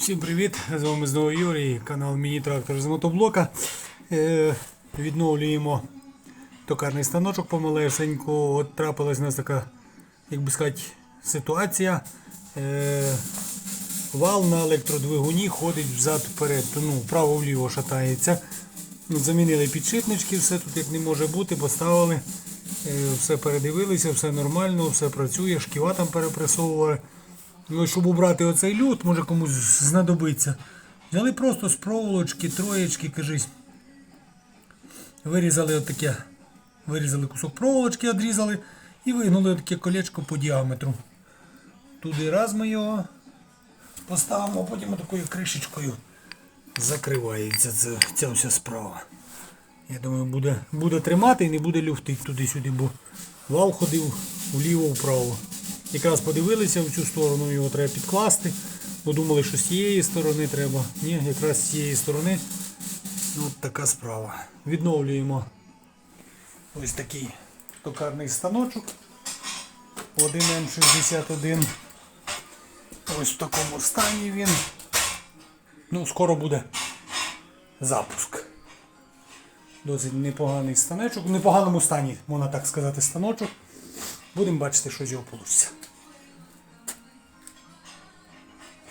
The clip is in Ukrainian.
Всім привіт! З вами знову Юрій, канал Міні-трактор з мотоблока. Е, відновлюємо токарний станочок помалесенько. От трапилась у нас така, як би сказати, ситуація. Е, вал на електродвигуні ходить взад-вперед, ну, вправо-вліво шатається. Ну, замінили підшипнички, все тут як не може бути, поставили. Е, все передивилися, все нормально, все працює, шківа там перепресовували. Ну, щоб убрати оцей люд, може комусь знадобиться. Взяли просто з проволочки, троєчки, кажись. Вирізали отаке. Вирізали кусок проволочки, відрізали і вигнули таке колечко по діаметру. Туди раз ми його поставимо, а потім такою кришечкою закривається ця, ця вся справа. Я думаю, буде, буде тримати і не буде люфтити туди-сюди, бо вал ходив вліво-вправо. Якраз подивилися в цю сторону, його треба підкласти, бо думали, що з цієї сторони треба. Ні, якраз з цієї сторони. От така справа. Відновлюємо ось такий токарний станочок. 1М61. Ось в такому стані він. Ну, скоро буде запуск. Досить непоганий станочок. В непоганому стані, можна так сказати, станочок. Будемо бачити, що з його вийде.